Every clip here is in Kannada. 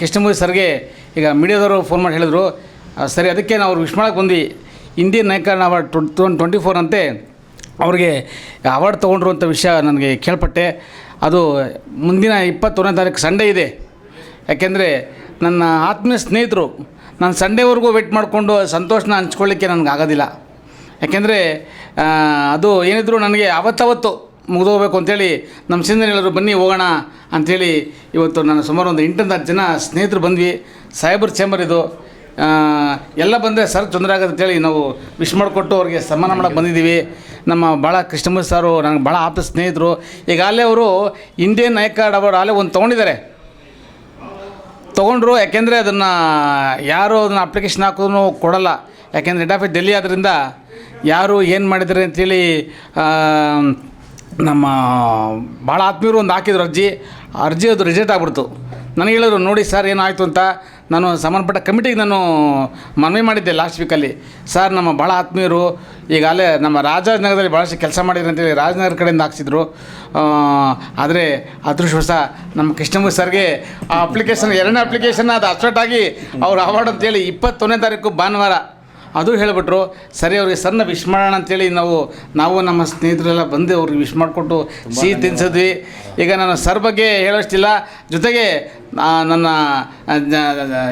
ಕೃಷ್ಣಮೂರ್ತಿ ಸರ್ಗೆ ಈಗ ಮೀಡಿಯಾದವರು ಫೋನ್ ಮಾಡಿ ಹೇಳಿದರು ಸರಿ, ಅದಕ್ಕೆ ನಾವು ವಿಶ್ ಮಾಡೋಕ್ಕೆ ಬಂದ್ವಿ. ಇಂಡಿಯನ್ ನಾಯಕರಣ ಅವಾರ್ಡ್ ಟ್ವೆಂಟಿ ಫೋರ್ ಅಂತೆ ಅವ್ರಿಗೆ ಅವಾರ್ಡ್ ತೊಗೊಂಡ್ರು ಅಂತ ವಿಷಯ ನನಗೆ ಕೇಳ್ಪಟ್ಟೆ. ಅದು ಮುಂದಿನ ಇಪ್ಪತ್ತೊಂದನೇ ತಾರೀಕು ಸಂಡೇ ಇದೆ. ಯಾಕೆಂದರೆ ನನ್ನ ಆತ್ಮೀಯ ಸ್ನೇಹಿತರು ನಾನು ಸಂಡೇವರೆಗೂ ವೆಯ್ಟ್ ಮಾಡಿಕೊಂಡು ಸಂತೋಷನ ಹಂಚ್ಕೊಳ್ಳಿಕ್ಕೆ ನನಗೆ ಆಗೋದಿಲ್ಲ. ಯಾಕೆಂದರೆ ಅದು ಏನಿದ್ರು ನನಗೆ ಅವತ್ತವತ್ತು ಮುಗಿದೋಗ್ಬೇಕು ಅಂತೇಳಿ ನಮ್ಮ ಸಿಂಧನ ಎಲ್ಲರೂ ಬನ್ನಿ ಹೋಗೋಣ ಅಂಥೇಳಿ ಇವತ್ತು ನಾನು ಸುಮಾರು ಒಂದು ಎಂಟರಿಂದ ಹತ್ತು ಜನ ಸ್ನೇಹಿತರು ಬಂದ್ವಿ. ಸಾಹೇಬ್ರ ಚೇಂಬರ್ ಇದು. ಎಲ್ಲ ಬಂದರೆ ಸರ್ ತೊಂದರೆ ಆಗುತ್ತೆ ಅಂತೇಳಿ ನಾವು ವಿಶ್ ಮಾಡಿಕೊಟ್ಟು ಅವ್ರಿಗೆ ಸನ್ಮಾನ ಮಾಡಕ್ಕೆ ಬಂದಿದ್ದೀವಿ. ನಮ್ಮ ಭಾಳ ಕೃಷ್ಣಮೂರ್ತಿ ಸಾರು, ನನಗೆ ಭಾಳ ಆಪ್ತ ಸ್ನೇಹಿತರು. ಈಗಾಗಲೇ ಅವರು ಇಂಡಿಯನ್ ನಾಯಕ ಅವಾರ್ಡ್ ಅಲ್ಲೇ ಒಂದು ತೊಗೊಂಡಿದ್ದಾರೆ. ತೊಗೊಂಡ್ರು, ಯಾಕೆಂದರೆ ಅದನ್ನು ಯಾರು ಅದನ್ನು ಅಪ್ಲಿಕೇಶನ್ ಹಾಕಿದ್ರು ಕೊಡಲ್ಲ. ಯಾಕೆಂದರೆ ಆಫೀಸ್ ಡೆಲ್ಲಿ ಆದ್ದರಿಂದ ಯಾರು ಏನು ಮಾಡಿದ್ದಾರೆ ಅಂತೇಳಿ ನಮ್ಮ, ಭಾಳ ಆತ್ಮೀಯರು ಒಂದು ಹಾಕಿದ್ರು ಅರ್ಜಿ. ಅರ್ಜಿ ಅದು ರಿಜೆಕ್ಟ್ ಆಗ್ಬಿಡ್ತು. ನನಗೆ ಹೇಳಿದ್ರು, ನೋಡಿ ಸರ್, ಏನಾಯಿತು ಅಂತ ನಾನು ಸಂಬಂಧಪಟ್ಟ ಕಮಿಟಿಗೆ ನಾನು ಮನವಿ ಮಾಡಿದ್ದೆ ಲಾಸ್ಟ್ ವೀಕಲ್ಲಿ ಸರ್, ನಮ್ಮ ಭಾಳ ಆತ್ಮೀಯರು, ಈಗಾಗಲೇ ನಮ್ಮ ರಾಜನಗರದಲ್ಲಿ ಭಾಳಷ್ಟು ಕೆಲಸ ಮಾಡಿದ್ರು ಅಂತೇಳಿ ರಾಜನಗರ ಕಡೆಯಿಂದ ಹಾಕ್ಸಿದ್ರು. ಆದರೆ ಅದೃಷ್ಟವಶ ನಮ್ಮ ಕೃಷ್ಣಮೂರ್ತಿ ಸರ್ಗೆ ಆ ಅಪ್ಲಿಕೇಶನ್ ಎರಡನೇ ಅಪ್ಲಿಕೇಶನ್ ಅದು ಅಪ್ಸೆಟ್ ಆಗಿ ಅವ್ರು ಅವಾರ್ಡ್ ಅಂತೇಳಿ ಇಪ್ಪತ್ತೊಂದನೇ ತಾರೀಕು ಭಾನುವಾರ ಅದು ಹೇಳಿಬಿಟ್ರು ಸರಿ ಅವ್ರಿಗೆ ಸಣ್ಣ ವಿಶ್ ಮಾಡೋಣ ಅಂತೇಳಿ ನಾವು ನಾವು ನಮ್ಮ ಸ್ನೇಹಿತರೆಲ್ಲ ಬಂದು ಅವ್ರಿಗೆ ವಿಶ್ ಮಾಡಿಕೊಟ್ಟು ಸಿಹಿ ತಿನ್ಸಿದ್ವಿ. ಈಗ ನಾನು ಸರ್ ಬಗ್ಗೆ ಹೇಳೋಷ್ಟಿಲ್ಲ. ಜೊತೆಗೆ ನನ್ನ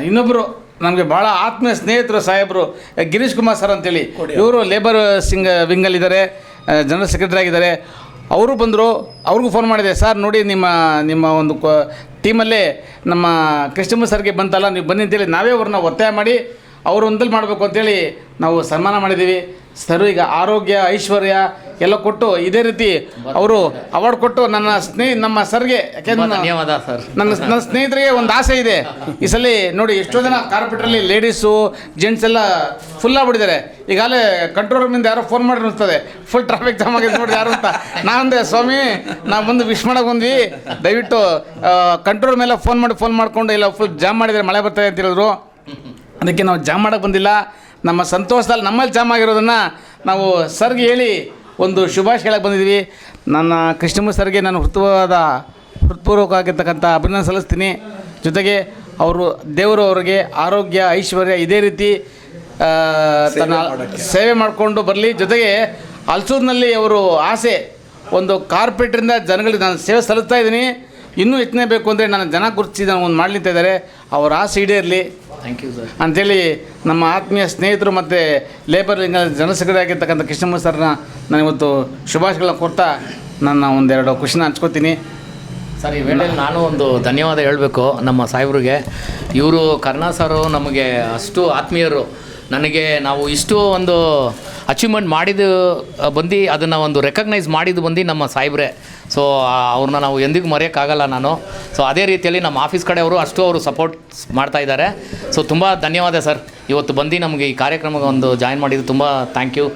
ಇನ್ನೊಬ್ಬರು ನಮಗೆ ಭಾಳ ಆತ್ಮೀಯ ಸ್ನೇಹಿತರು ಸಾಹೇಬರು ಗಿರೀಶ್ ಕುಮಾರ್ ಸರ್ ಅಂತೇಳಿ. ಇವರು ಲೇಬರ್ ಸಿಂಗ್ ವಿಂಗಲ್ಲಿದ್ದಾರೆ ಜನರಲ್ ಸೆಕ್ರೆಟರಿ ಆಗಿದ್ದಾರೆ. ಅವರು ಬಂದರು ಅವ್ರಿಗೂ ಫೋನ್ ಮಾಡಿದೆ ಸರ್ ನೋಡಿ ನಿಮ್ಮ ನಿಮ್ಮ ಒಂದು ಕೊ ಟೀಮಲ್ಲೇ ನಮ್ಮ ಕಸ್ಟಮರ್ ಸರ್ಗೆ ಬಂತಲ್ಲ ನೀವು ಬನ್ನಿ ಅಂತೇಳಿ ನಾವೇ ಅವ್ರನ್ನ ಒತ್ತಾಯ ಮಾಡಿ ಅವರು ಒಂದಲ್ಲಿ ಮಾಡಬೇಕು ಅಂತೇಳಿ ನಾವು ಸನ್ಮಾನ ಮಾಡಿದ್ದೀವಿ. ಸರ್ ಈಗ ಆರೋಗ್ಯ ಐಶ್ವರ್ಯ ಎಲ್ಲ ಕೊಟ್ಟು ಇದೇ ರೀತಿ ಅವರು ಅವಾರ್ಡ್ ಕೊಟ್ಟು ನನ್ನ ಸ್ನೇಹಿ ನಮ್ಮ ಸರ್ಗೆ ಯಾಕೆಂದ್ರೆ ಧನ್ಯವಾದ ಸರ್. ನನ್ನ ನನ್ನ ಸ್ನೇಹಿತರಿಗೆ ಒಂದು ಆಸೆ ಇದೆ. ಈ ಸಲ ನೋಡಿ ಎಷ್ಟೋ ಜನ ಕಾರ್ಪೆಟ್ರಲ್ಲಿ ಲೇಡೀಸು ಜೆಂಟ್ಸ್ ಎಲ್ಲ ಫುಲ್ ಆಗ್ಬಿಟ್ಟಿದ್ದಾರೆ. ಈಗಾಗಲೇ ಕಂಟ್ರೋಲ್ ರೂಮಿಂದ ಯಾರೋ ಫೋನ್ ಮಾಡಿ ಅನಿಸ್ತದೆ. ಫುಲ್ ಟ್ರಾಫಿಕ್ ಜಾಮ್ ಆಗಿದೆ ನೋಡಿ ಯಾರು ಅಂತ. ನಾನಂದೆ ಸ್ವಾಮಿ ನಾವು ಬಂದು ವಿಶ್ ಮಾಡೋಕೆ ಬಂದ್ವಿ. ದಯವಿಟ್ಟು ಕಂಟ್ರೋಲ್ ಮೇಲೆ ಫೋನ್ ಮಾಡಿ ಫೋನ್ ಮಾಡಿಕೊಂಡು ಇಲ್ಲ ಫುಲ್ ಜಾಮ್ ಮಾಡಿದರೆ ಮಳೆ ಬರ್ತಾಯಿದೆ ಅಂತ ಹೇಳಿದ್ರು. ಅದಕ್ಕೆ ನಾವು ಜಾಮ್ ಮಾಡೋಕ್ಕೆ ಬಂದಿಲ್ಲ. ನಮ್ಮ ಸಂತೋಷದಲ್ಲಿ ನಮ್ಮಲ್ಲಿ ಜಾಮ್ ಆಗಿರೋದನ್ನು ನಾವು ಸರ್ಗೆ ಹೇಳಿ ಒಂದು ಶುಭಾಶಯ ಹೇಳಕ್ಕೆ ಬಂದಿದ್ದೀವಿ ನನ್ನ ಕೃಷ್ಣಮೂರ್ತಿ ಸರ್ಗೆ ನಾನು ಹೃತ್ವವಾದ ಹೃತ್ಪೂರ್ವಕವಾಗಿರ್ತಕ್ಕಂಥ ಅಭಿನಂದನೆ ಸಲ್ಲಿಸ್ತೀನಿ. ಜೊತೆಗೆ ಅವರು ದೇವರು ಅವರಿಗೆ ಆರೋಗ್ಯ ಐಶ್ವರ್ಯ ಇದೇ ರೀತಿ ತನ್ನ ಸೇವೆ ಮಾಡಿಕೊಂಡು ಬರಲಿ. ಜೊತೆಗೆ ಹಲ್ಸೂರಿನಲ್ಲಿ ಅವರು ಆಸೆ ಒಂದು ಕಾರ್ಪೊರೇಟ್ರಿಂದ ಜನಗಳಿಗೆ ನಾನು ಸೇವೆ ಸಲ್ಲಿಸ್ತಾ ಇದ್ದೀನಿ. ಇನ್ನೂ ಹೆಚ್ಚಿನ ಬೇಕು ಅಂದರೆ ನನ್ನ ಜನ ಗುರುತಿಸಿದ ಒಂದು ಮಾಡಲಿಂತ ಇದ್ದಾರೆ. ಅವ್ರ ಆಸೆ ಈಡೇರಲಿ. ಥ್ಯಾಂಕ್ ಯು ಸರ್ ಅಂಥೇಳಿ ನಮ್ಮ ಆತ್ಮೀಯ ಸ್ನೇಹಿತರು ಮತ್ತು ಲೇಬರ್ ಲಿಂಗ ಸೆಕ್ರೆಟರಿ ಆಗಿರ್ತಕ್ಕಂಥ ಕೃಷ್ಣಮ್ಮ ಸರ್ನ ನಾನು ಇವತ್ತು ಶುಭಾಶಯಗಳನ್ನ ಕೊಡ್ತಾ ನನ್ನ ಒಂದೆರಡು ಖುಷಿನ ಹಂಚ್ಕೋತೀನಿ. ಸರ್ ಈ ವೇಳೆಯಲ್ಲಿ ನಾನು ಒಂದು ಧನ್ಯವಾದ ಹೇಳಬೇಕು ನಮ್ಮ ಸಾಹೇಬ್ರಿಗೆ. ಇವರು ಕರ್ನಾ ಸರು ನಮಗೆ ಅಷ್ಟು ಆತ್ಮೀಯರು. ನನಗೆ ನಾವು ಇಷ್ಟು ಒಂದು ಅಚೀವ್ಮೆಂಟ್ ಮಾಡಿದ್ದು ಬಂದು ಅದನ್ನು ಒಂದು ರೆಕಗ್ನೈಸ್ ಮಾಡಿದ್ದು ಬಂದು ನಮ್ಮ ಸಾಹೇಬ್ರೆ. ಸೊ ಅವ್ರನ್ನ ನಾವು ಎಂದಿಗೂ ಮರೆಯೋಕ್ಕಾಗಲ್ಲ ನಾನು. ಸೊ ಅದೇ ರೀತಿಯಲ್ಲಿ ನಮ್ಮ ಆಫೀಸ್ ಕಡೆಯವರು ಅಷ್ಟು ಅವರು ಸಪೋರ್ಟ್ ಮಾಡ್ತಾ ಇದ್ದಾರೆ. ಸೊ ತುಂಬ ಧನ್ಯವಾದ ಸರ್. ಇವತ್ತು ಬಂದು ನಮಗೆ ಈ ಕಾರ್ಯಕ್ರಮಕ್ಕೆ ಒಂದು ಜಾಯಿನ್ ಮಾಡಿದ್ದು ತುಂಬ ಥ್ಯಾಂಕ್ ಯು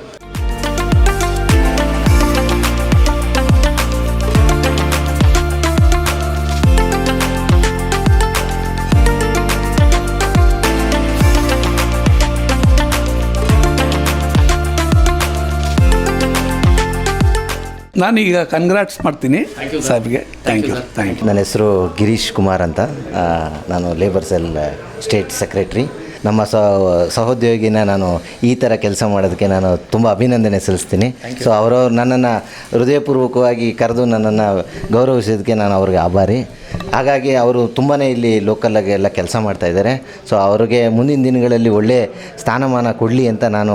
ನಾನೀಗ ಕನ್ಗ್ರಾಟ್ಸ್ ಮಾಡ್ತೀನಿ ಸಾಹೇಬ್ಗೆ. Thank you. ಥ್ಯಾಂಕ್ ಯು ನನ್ನ ಹೆಸರು ಗಿರೀಶ್ ಕುಮಾರ್ ಅಂತ. ನಾನು ಲೇಬರ್ ಸೆಲ್ ಸ್ಟೇಟ್ ಸೆಕ್ರೆಟ್ರಿ ನಮ್ಮ ಸಹ ಸಹೋದ್ಯೋಗಿನ ನಾನು ಈ ಥರ ಕೆಲಸ ಮಾಡೋದಕ್ಕೆ ನಾನು ತುಂಬ ಅಭಿನಂದನೆ ಸಲ್ಲಿಸ್ತೀನಿ. ಸೊ ಅವರವ್ರು ನನ್ನನ್ನು ಹೃದಯಪೂರ್ವಕವಾಗಿ ಕರೆದು ನನ್ನನ್ನು ಗೌರವಿಸಿದ್ದಕ್ಕೆ ನಾನು ಅವ್ರಿಗೆ ಆಭಾರಿ. ಹಾಗಾಗಿ ಅವರು ತುಂಬಾ ಇಲ್ಲಿ ಲೋಕಲ್ಲಾಗಿ ಎಲ್ಲ ಕೆಲಸ ಮಾಡ್ತಾಯಿದ್ದಾರೆ ಸೊ ಅವರಿಗೆ ಮುಂದಿನ ದಿನಗಳಲ್ಲಿ ಒಳ್ಳೆ ಸ್ಥಾನಮಾನ ಕೊಡಲಿ ಅಂತ ನಾನು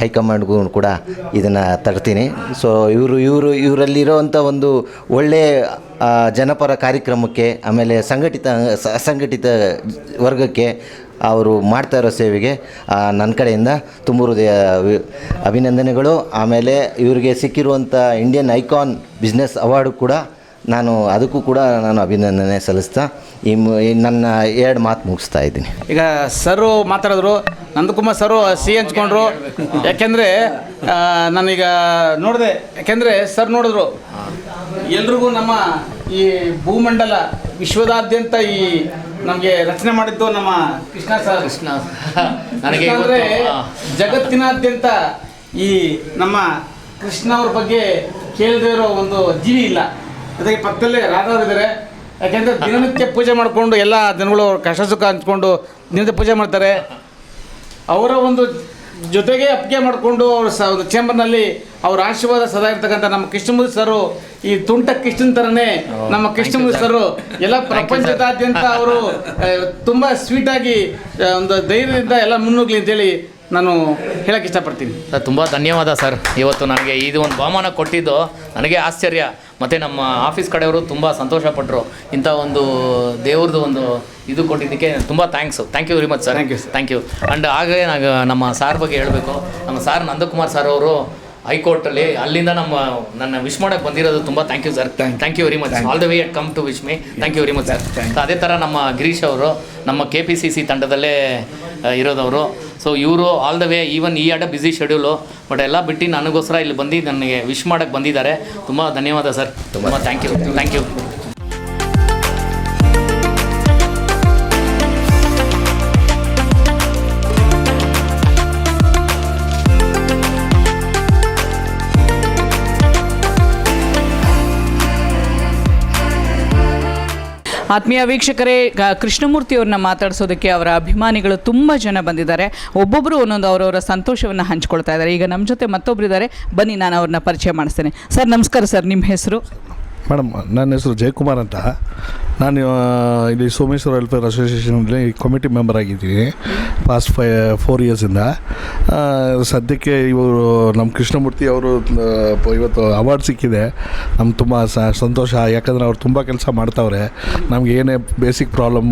ಹೈಕಮಾಂಡ್ಗೂ ಕೂಡ ಇದನ್ನು ತರ್ತೀನಿ. ಸೊ ಇವರು ಇವರು ಇವರಲ್ಲಿರೋವಂಥ ಒಂದು ಒಳ್ಳೆ ಜನಪರ ಕಾರ್ಯಕ್ರಮಕ್ಕೆ ಆಮೇಲೆ ಸಂಘಟಿತ ಅಸಂಘಟಿತ ವರ್ಗಕ್ಕೆ ಅವರು ಮಾಡ್ತಾ ಇರೋ ಸೇವೆಗೆ ನನ್ನ ಕಡೆಯಿಂದ ತುಂಬ ಹೃದಯ ಅಭಿನಂದನೆಗಳು. ಆಮೇಲೆ ಇವರಿಗೆ ಸಿಕ್ಕಿರುವಂಥ ಇಂಡಿಯನ್ ಐಕಾನ್ ಬಿಸ್ನೆಸ್ ಅವಾರ್ಡು ಕೂಡ ನಾನು ಅದಕ್ಕೂ ಕೂಡ ನಾನು ಅಭಿನಂದನೆ ಸಲ್ಲಿಸ್ತಾ, ಈ ನನ್ನ ಎರಡು ಮಾತು ಮುಗಿಸ್ತಾ ಇದ್ದೀನಿ. ಈಗ ಸರು ಮಾತಾಡಿದ್ರು, ನಂದಕುಮಾರ್ ಸರು ಸಿ ಹಂಚ್ಕೊಂಡ್ರು. ಯಾಕೆಂದರೆ ನಾನೀಗ ನೋಡಿದೆ, ಯಾಕೆಂದರೆ ಸರ್ ನೋಡಿದ್ರು, ಎಲ್ರಿಗೂ ನಮ್ಮ ಈ ಭೂಮಂಡಲ ವಿಶ್ವದಾದ್ಯಂತ ಈ ನಮಗೆ ರಚನೆ ಮಾಡಿದ್ದು ನಮ್ಮ ಕೃಷ್ಣ ಸರ್. ಕೃಷ್ಣ ನನಗೆ ಅಂದ್ರೆ ಜಗತ್ತಿನಾದ್ಯಂತ ಈ ನಮ್ಮ ಕೃಷ್ಣ ಅವ್ರ ಬಗ್ಗೆ ಕೇಳದೇ ಇರೋ ಒಂದು ಜೀವಿ ಇಲ್ಲ. ಅದಕ್ಕೆ ಪಕ್ಕದಲ್ಲೇ ರಾಧಾರಿದ್ದಾರೆ ಯಾಕೆಂದ್ರೆ ದಿನನಿತ್ಯ ಪೂಜೆ ಮಾಡಿಕೊಂಡು ಎಲ್ಲ ಜನಗಳು ಕಷ್ಟ ಸುಖ ಹಂಚ್ಕೊಂಡು ದಿನದ ಪೂಜೆ ಮಾಡ್ತಾರೆ. ಅವರ ಒಂದು ಜೊತೆಗೆ ಅಪ್ಗೆ ಮಾಡಿಕೊಂಡು ಅವ್ರ ಸ ಒಂದು ಚೇಂಬರ್ನಲ್ಲಿ ಅವ್ರ ಆಶೀರ್ವಾದ ಸದಾ ಇರ್ತಕ್ಕಂಥ ನಮ್ಮ ಕೃಷ್ಣಮೂರ್ತಿ ಸರು ಈ ತುಂಟ ಕೃಷ್ಣನ್ ಥರನೇ ನಮ್ಮ ಕೃಷ್ಣಮೂರ್ತಿ ಸರು ಎಲ್ಲ ಪ್ರಪಂಚದಾದ್ಯಂತ ಅವರು ತುಂಬ ಸ್ವೀಟಾಗಿ ಒಂದು ಧೈರ್ಯದಿಂದ ಎಲ್ಲ ಮುನ್ನುಗ್ಲಿ ಅಂತೇಳಿ ನಾನು ಹೇಳಕ್ಕೆ ಇಷ್ಟಪಡ್ತೀನಿ. ಸರ್ ತುಂಬ ಧನ್ಯವಾದ ಸರ್. ಇವತ್ತು ನನಗೆ ಇದು ಒಂದು ಬಹುಮಾನ ಕೊಟ್ಟಿದ್ದು. ನನಗೆ ಆಶ್ಚರ್ಯ. ಮತ್ತು ನಮ್ಮ ಆಫೀಸ್ ಕಡೆಯವರು ತುಂಬ ಸಂತೋಷಪಟ್ಟರು ಇಂಥ ಒಂದು ದೇವ್ರದ್ದು ಒಂದು ಇದು ಕೊಟ್ಟಿದ್ದಕ್ಕೆ ತುಂಬ thanks thank you very much sir thank you. Thank you and ಹಾಗೆ ನಾವು ನಮ್ಮ ಸಾರ್ ಬಗ್ಗೆ ಹೇಳಬೇಕು. ನಮ್ಮ ಸಾರ್ ನಂದಕುಮಾರ್ ಸರ್ ಅವರು ಹೈಕೋರ್ಟಲ್ಲಿ ಅಲ್ಲಿಂದ ನಮ್ಮ ನನ್ನ ವಿಶ್ ಮಾಡೋಕ್ಕೆ ಬಂದಿರೋದು ತುಂಬ thank you sir thank you very much all the way come to wish me thank you very much sir ಅದೇ ಥರ ನಮ್ಮ ಗಿರೀಶ್ ಅವರು ನಮ್ಮ ಕೆ ಪಿ ಸಿ ಸಿ ತಂಡದಲ್ಲೇ ಇರೋದವರು. ಸೊ ಇವರು ಆಲ್ ದ ವೇ ಈವನ್ ಈ ಆಡ ಬ್ಯುಸಿ ಶೆಡ್ಯೂಲು ಬಟ್ ಎಲ್ಲ ಬಿಟ್ಟು ನನಗೋಸ್ಕರ ಇಲ್ಲಿ ಬಂದು ನನಗೆ ವಿಶ್ ಮಾಡೋಕ್ಕೆ ಬಂದಿದ್ದಾರೆ. ತುಂಬ ಧನ್ಯವಾದ ಸರ್ ತುಂಬ ಥ್ಯಾಂಕ್ ಯು ಥ್ಯಾಂಕ್ ಯು ಆತ್ಮೀಯ ವೀಕ್ಷಕರೇ, ಗ- ಕೃಷ್ಣಮೂರ್ತಿಯವ್ರನ್ನ ಮಾತಾಡಿಸೋದಕ್ಕೆ ಅವರ ಅಭಿಮಾನಿಗಳು ತುಂಬ ಜನ ಬಂದಿದ್ದಾರೆ. ಒಬ್ಬೊಬ್ಬರು ಒಂದೊಂದು ಅವರವರ ಸಂತೋಷವನ್ನು ಹಂಚ್ಕೊಳ್ತಾ ಇದ್ದಾರೆ. ಈಗ ನಮ್ಮ ಜೊತೆ ಮತ್ತೊಬ್ಬರಿದ್ದಾರೆ ಬನ್ನಿ, ನಾನು ಅವ್ರನ್ನ ಪರಿಚಯ ಮಾಡಿಸ್ತೇನೆ. ಸರ್, ನಮಸ್ಕಾರ ಸರ್ ನಿಮ್ಮ ಹೆಸರು? ಮೇಡಮ್, ನನ್ನ ಹೆಸರು ಜಯಕುಮಾರ್ ಅಂತ. ನಾನು ಇಲ್ಲಿ ಸೋಮೇಶ್ವರ ವೆಲ್ಫೇರ್ ಅಸೋಸಿಯೇಷನಲ್ಲಿ ಕಮಿಟಿ ಮೆಂಬರ್ ಆಗಿದ್ದೀನಿ ಪಾಸ್ಟ್ ಫೈ ಫೋರ್ ಇಯರ್ಸಿಂದ ಸದ್ಯಕ್ಕೆ ಇವರು ನಮ್ಮ ಕೃಷ್ಣಮೂರ್ತಿ ಅವರು ಇವತ್ತು ಅವಾರ್ಡ್ ಸಿಕ್ಕಿದೆ. ನಮ್ಗೆ ತುಂಬ ಸಂತೋಷ, ಯಾಕಂದರೆ ಅವ್ರು ತುಂಬ ಕೆಲಸ ಮಾಡ್ತಾವ್ರೆ. ನಮ್ಗೆ ಏನೇ ಬೇಸಿಕ್ ಪ್ರಾಬ್ಲಮ್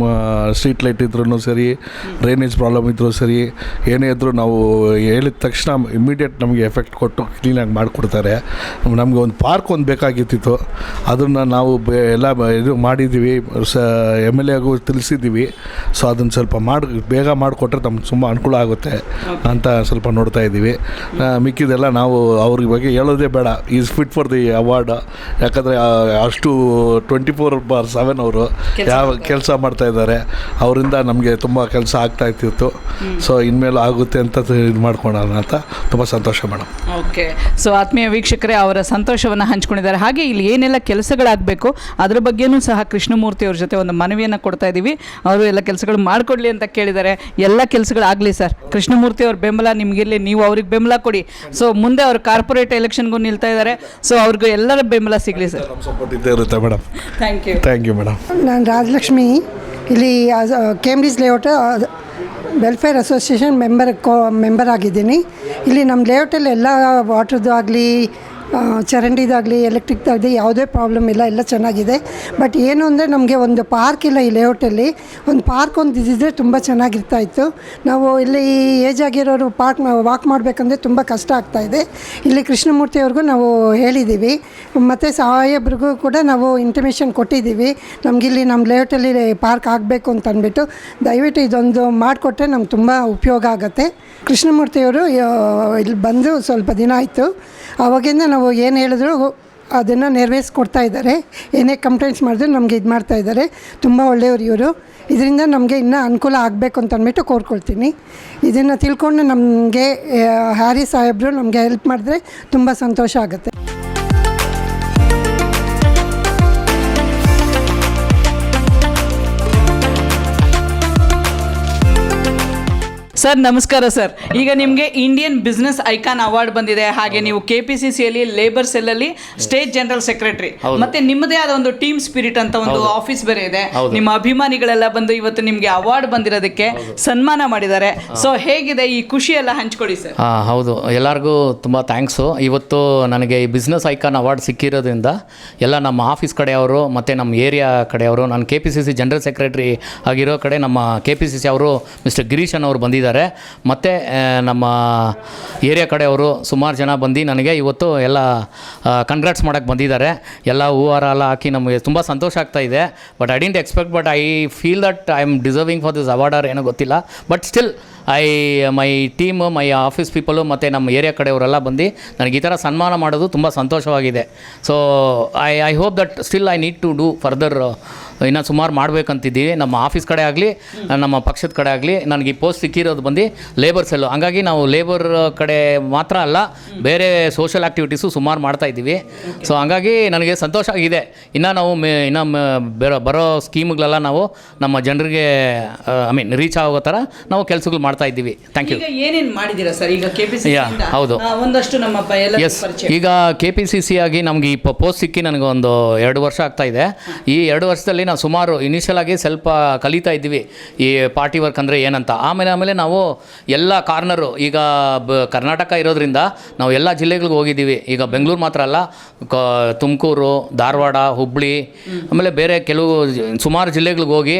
ಸ್ಟ್ರೀಟ್ ಲೈಟ್ ಇದ್ರೂ ಸರಿ ಡ್ರೈನೇಜ್ ಪ್ರಾಬ್ಲಮ್ ಇದ್ದರೂ ಸರಿ, ಏನೇ ಇದ್ದರೂ ನಾವು ಹೇಳಿದ ತಕ್ಷಣ ಇಮ್ಮಿಡಿಯೇಟ್ ನಮಗೆ ಎಫೆಕ್ಟ್ ಕೊಟ್ಟು ಕ್ಲೀನಾಗಿ ಮಾಡಿಕೊಡ್ತಾರೆ. ನಮಗೆ ಒಂದು ಪಾರ್ಕ್ ಒಂದು ಬೇಕಾಗಿತ್ತಿತ್ತು. ಅದನ್ನು ನಾವು ಬೆ ಎಲ್ಲ ಇದು ಮಾಡಿದ್ದೀವಿ. ಸ ಎಂ ಎಲ್ ಎಗೂ ತಿಳಿಸಿದ್ದೀವಿ. ಸೊ ಅದನ್ನು ಸ್ವಲ್ಪ ಮಾಡಿ ಬೇಗ ಮಾಡಿಕೊಟ್ರೆ ತಮ್ಗೆ ತುಂಬ ಅನುಕೂಲ ಆಗುತ್ತೆ ಅಂತ ಸ್ವಲ್ಪ ನೋಡ್ತಾ ಇದ್ದೀವಿ. ಮಿಕ್ಕಿದೆಲ್ಲ ನಾವು ಅವ್ರ ಬಗ್ಗೆ ಹೇಳೋದೇ ಬೇಡ. Is fit for the award ಯಾಕಂದರೆ ಅಷ್ಟು ಟ್ವೆಂಟಿ ಫೋರ್ ಬಾರ್ ಸೆವೆನ್ ಅವರು ಯಾವ ಕೆಲಸ ಮಾಡ್ತಾ ಇದ್ದಾರೆ. ಅವರಿಂದ ನಮಗೆ ತುಂಬ ಕೆಲಸ ಆಗ್ತಾ ಇರ್ತಿತ್ತು. ಸೊ ಇನ್ಮೇಲೆ ಆಗುತ್ತೆ ಅಂತ ಇದು ಮಾಡ್ಕೊಳ್ಳೋಣ ಅಂತ ತುಂಬ ಸಂತೋಷ ಮೇಡಮ್ ಓಕೆ ಸೊ ಆತ್ಮೀಯ ವೀಕ್ಷಕರೇ ಅವರ ಸಂತೋಷವನ್ನು ಹಂಚ್ಕೊಂಡಿದ್ದಾರೆ. ಹಾಗೆ ಇಲ್ಲಿ ಏನೆಲ್ಲ ಕೆಲಸಗಳಾಗಬೇಕು ಅದರ ಬಗ್ಗೆನೂ ಸಹ ಕೃಷ್ಣಮೂರ್ತಿ ಅವ್ರ ಜೊತೆ ಒಂದು ಮನವಿಯನ್ನು ಕೊಡ್ತಾ ಇದ್ದೀವಿ. ಅವರು ಎಲ್ಲ ಕೆಲಸಗಳು ಮಾಡಿಕೊಡ್ಲಿ ಅಂತ ಕೇಳಿದ್ದಾರೆ. ಎಲ್ಲ ಕೆಲಸಗಳಾಗಲಿ ಸರ್. ಕೃಷ್ಣಮೂರ್ತಿ ಅವ್ರ ಬೆಂಬಲ ನಿಮಗಿರಲಿ ನೀವು ಅವ್ರಿಗೆ ಬೆಂಬಲ ಕೊಡಿ. ಸೊ ಮುಂದೆ ಅವ್ರು ಕಾರ್ಪೊರೇಟ್ ಎಲೆಕ್ಷನ್ಗೂ ನಿಲ್ತಾ ಇದ್ದಾರೆ ಸೊ ಅವ್ರಿಗೂ ಎಲ್ಲರ ಬೆಂಬಲ ಸಿಗಲಿ ಸರ್. ನಮ್ಮ ಸಪೋರ್ಟ್ ಇದ್ದೇ ಇರುತ್ತೆ madam thank you thank you madam ನಾನು ರಾಜಲಕ್ಷ್ಮಿ. ಇಲ್ಲಿ Cambridge layout welfare association member co member ಆಗಿದ್ದೀನಿ. ಇಲ್ಲಿ ನಮ್ಮ ಲೇಔಟಲ್ಲಿ ಎಲ್ಲ ವಾಟ್ರದ್ದು ಆಗಲಿ ಚರಂಡಿದಾಗಲಿ ಎಲೆಕ್ಟ್ರಿಕ್ದಾಗಲಿ ಯಾವುದೇ ಪ್ರಾಬ್ಲಮ್ ಇಲ್ಲ, ಎಲ್ಲ ಚೆನ್ನಾಗಿದೆ. ಬಟ್ ಏನು ಅಂದರೆ ನಮಗೆ ಒಂದು ಪಾರ್ಕ್ ಇಲ್ಲ ಈ ಲೇಔಟಲ್ಲಿ ಒಂದು ಪಾರ್ಕ್ ಒಂದು ಇದ್ದಿದ್ರೆ ತುಂಬ ಚೆನ್ನಾಗಿರ್ತಾ ಇತ್ತು ನಾವು ಇಲ್ಲಿ ಏಜ್ ಆಗಿರೋರು ಪಾರ್ಕ್ ವಾಕ್ ಮಾಡಬೇಕಂದ್ರೆ ತುಂಬ ಕಷ್ಟ ಆಗ್ತಾ ಇದೆ ಇಲ್ಲಿ ಕೃಷ್ಣಮೂರ್ತಿ ಅವ್ರಿಗೂ ನಾವು ಹೇಳಿದ್ದೀವಿ ಮತ್ತು ಸಾಹೇಬ್ರಿಗೂ ಕೂಡ ನಾವು ಇಂಟಿಮೇಷನ್ ಕೊಟ್ಟಿದ್ದೀವಿ ನಮ್ಗೆ ಇಲ್ಲಿ ನಮ್ಮ ಲೇಔಟಲ್ಲಿ ಪಾರ್ಕ್ ಆಗಬೇಕು ಅಂತ ಅಂದ್ಬಿಟ್ಟು. ದಯವಿಟ್ಟು ಇದೊಂದು ಮಾಡಿಕೊಟ್ರೆ ನಮ್ಗೆ ತುಂಬ ಉಪಯೋಗ ಆಗುತ್ತೆ. ಕೃಷ್ಣಮೂರ್ತಿಯವರು ಇಲ್ಲಿ ಬಂದು ಸ್ವಲ್ಪ ದಿನ ಆಯಿತು. ಆವಾಗಿಂದ ನಾವು ಏನು ಹೇಳಿದ್ರು ಅದನ್ನು ನೆರವೇರಿಸ್ಕೊಡ್ತಾ ಇದ್ದಾರೆ. ಏನೇ ಕಂಪ್ಲೇಂಟ್ಸ್ ಮಾಡಿದ್ರು ನಮಗೆ ಇದು ಮಾಡ್ತಾ ಇದ್ದಾರೆ. ತುಂಬ ಒಳ್ಳೆಯವರು ಇವರು. ಇದರಿಂದ ನಮಗೆ ಇನ್ನೂ ಅನುಕೂಲ ಆಗಬೇಕು ಅಂತ ಅಂದ್ಬಿಟ್ಟು ಕೋರ್ಕೊಳ್ತೀನಿ. ಇದನ್ನು ತಿಳ್ಕೊಂಡು ನಮಗೆ ಹ್ಯಾರಿ ಸಾಹೇಬರು ನಮಗೆ ಹೆಲ್ಪ್ ಮಾಡಿದ್ರೆ ತುಂಬ ಸಂತೋಷ ಆಗುತ್ತೆ. ಸರ್ ನಮಸ್ಕಾರ ಸರ್. ಈಗ ನಿಮಗೆ ಇಂಡಿಯನ್ ಬಿಸ್ನೆಸ್ ಐಕಾನ್ ಅವಾರ್ಡ್ ಬಂದಿದೆ. ಹಾಗೆ ನೀವು ಕೆ ಪಿ ಸಿ ಸಿಯಲ್ಲಿ ಲೇಬರ್ ಸೆಲ್ಲಲ್ಲಿ ಸ್ಟೇಟ್ ಜನರಲ್ ಸೆಕ್ರೆಟರಿ ಮತ್ತೆ ನಿಮ್ಮದೇ ಆದ ಒಂದು ಟೀಮ್ ಸ್ಪಿರಿಟ್ ಅಂತ ಒಂದು ಆಫೀಸ್ ಬೇರೆ ಇದೆ. ನಿಮ್ಮ ಅಭಿಮಾನಿಗಳೆಲ್ಲ ಬಂದು ಇವತ್ತು ನಿಮಗೆ ಅವಾರ್ಡ್ ಬಂದಿರೋದಕ್ಕೆ ಸನ್ಮಾನ ಮಾಡಿದ್ದಾರೆ. ಸೊ ಹೇಗಿದೆ ಈ ಖುಷಿ ಎಲ್ಲ ಹಂಚ್ಕೊಡಿ ಸರ್? ಹೌದು. ಎಲ್ಲರಿಗೂ ತುಂಬ ಥ್ಯಾಂಕ್ಸು ಇವತ್ತು ನನಗೆ ಈ ಬಿಸ್ನೆಸ್ ಐಕಾನ್ ಅವಾರ್ಡ್ ಸಿಕ್ಕಿರೋದ್ರಿಂದ ಎಲ್ಲ ನಮ್ಮ ಆಫೀಸ್ ಕಡೆಯವರು ಮತ್ತು ನಮ್ಮ ಏರಿಯಾ ಕಡೆಯವರು ನಾನು K P C C general secretary ಆಗಿರೋ ಕಡೆ ನಮ್ಮ ಕೆ ಪಿ ಸಿ ಸಿ ಅವರು ಮಿಸ್ಟರ್ ಗಿರೀಶನ್ ಅವರು ಬಂದಿದ್ದಾರೆ. ಮತ್ತು ನಮ್ಮ ಏರಿಯಾ ಕಡೆಯವರು ಸುಮಾರು ಜನ ಬಂದು ನನಗೆ ಇವತ್ತು ಎಲ್ಲ ಕಂಗ್ರಾಟ್ಸ್ ಮಾಡೋಕ್ಕೆ ಬಂದಿದ್ದಾರೆ. ಎಲ್ಲ ಹೂವಾರ ಎಲ್ಲ ಹಾಕಿ ನಮಗೆ ತುಂಬ ಸಂತೋಷ ಆಗ್ತಾ ಇದೆ. But I didn't expect but I feel that I am deserving for this award or ಏನೋ ಗೊತ್ತಿಲ್ಲ. But still I my team my office people ಮತ್ತು ನಮ್ಮ ಏರಿಯಾ ಕಡೆಯವರೆಲ್ಲ ಬಂದು ನನಗೆ ಈ ಥರ ಸನ್ಮಾನ ಮಾಡೋದು ತುಂಬ ಸಂತೋಷವಾಗಿದೆ. So I I hope that still I need to do further ಇನ್ನು ಸುಮಾರು ಮಾಡಬೇಕಂತಿದ್ದೀವಿ. ನಮ್ಮ ಆಫೀಸ್ ಕಡೆ ಆಗಲಿ ನಮ್ಮ ಪಕ್ಷದ ಕಡೆ ಆಗಲಿ ನನಗೆ ಈ ಪೋಸ್ಟ್ ಸಿಕ್ಕಿರೋದು ಬಂದು ಲೇಬರ್ ಸೆಲ್ಲು ಹಂಗಾಗಿ ನಾವು ಲೇಬರ್ ಕಡೆ ಮಾತ್ರ ಅಲ್ಲ ಬೇರೆ ಸೋಷಿಯಲ್ ಆ್ಯಕ್ಟಿವಿಟೀಸು ಸುಮಾರು ಮಾಡ್ತಾ ಇದ್ದೀವಿ. ಸೊ ಹಂಗಾಗಿ ನನಗೆ ಸಂತೋಷ ಆಗಿದೆ. ಇನ್ನು ನಾವು ಮೇ ಇನ್ನು ಬೇರೆ ಬರೋ ಸ್ಕೀಮ್ಗಳೆಲ್ಲ ನಾವು ನಮ್ಮ ಜನರಿಗೆ ಐ ಮೀನ್ ರೀಚ್ ಆಗೋ ಥರ ನಾವು ಕೆಲಸಗಳು ಮಾಡ್ತಾ ಇದ್ದೀವಿ. ಥ್ಯಾಂಕ್ ಯು ಏನೇನು ಮಾಡಿದ್ದೀರಾ ಸರ್? ಈಗ ಕೆ ಪಿ ಸಿ ಹೌದು. ಒಂದಷ್ಟು ನಮ್ಮ ಎಸ್ ಈಗ ಕೆ ಪಿ ಸಿ ಸಿ ಆಗಿ ನಮಗೆ ಈ ಪೋಸ್ಟ್ ಸಿಕ್ಕಿ ನನಗೆ ಒಂದು ಎರಡು ವರ್ಷ ಆಗ್ತಾ ಇದೆ. ಈ ಎರಡು ವರ್ಷದಲ್ಲಿ ನಾವು ಸುಮಾರು ಇನಿಷಿಯಲ್ ಆಗಿ ಸ್ವಲ್ಪ ಕಲಿತಾ ಇದ್ದೀವಿ ಈ ಪಾರ್ಟಿ ವರ್ಕ್ ಅಂದರೆ ಏನಂತ. ಆಮೇಲೆ ಆಮೇಲೆ ನಾವು ಎಲ್ಲ ಕಾರ್ನರು ಈಗ ಬ ಕರ್ನಾಟಕ ಇರೋದ್ರಿಂದ ನಾವು ಎಲ್ಲ ಜಿಲ್ಲೆಗಳಿಗೆ ಹೋಗಿದ್ದೀವಿ. ಈಗ ಬೆಂಗಳೂರು ಮಾತ್ರ ಅಲ್ಲ ತುಮಕೂರು, ಧಾರವಾಡ ಹುಬ್ಬಳ್ಳಿ ಆಮೇಲೆ ಬೇರೆ ಕೆಲವು ಸುಮಾರು ಜಿಲ್ಲೆಗಳಿಗೆ ಹೋಗಿ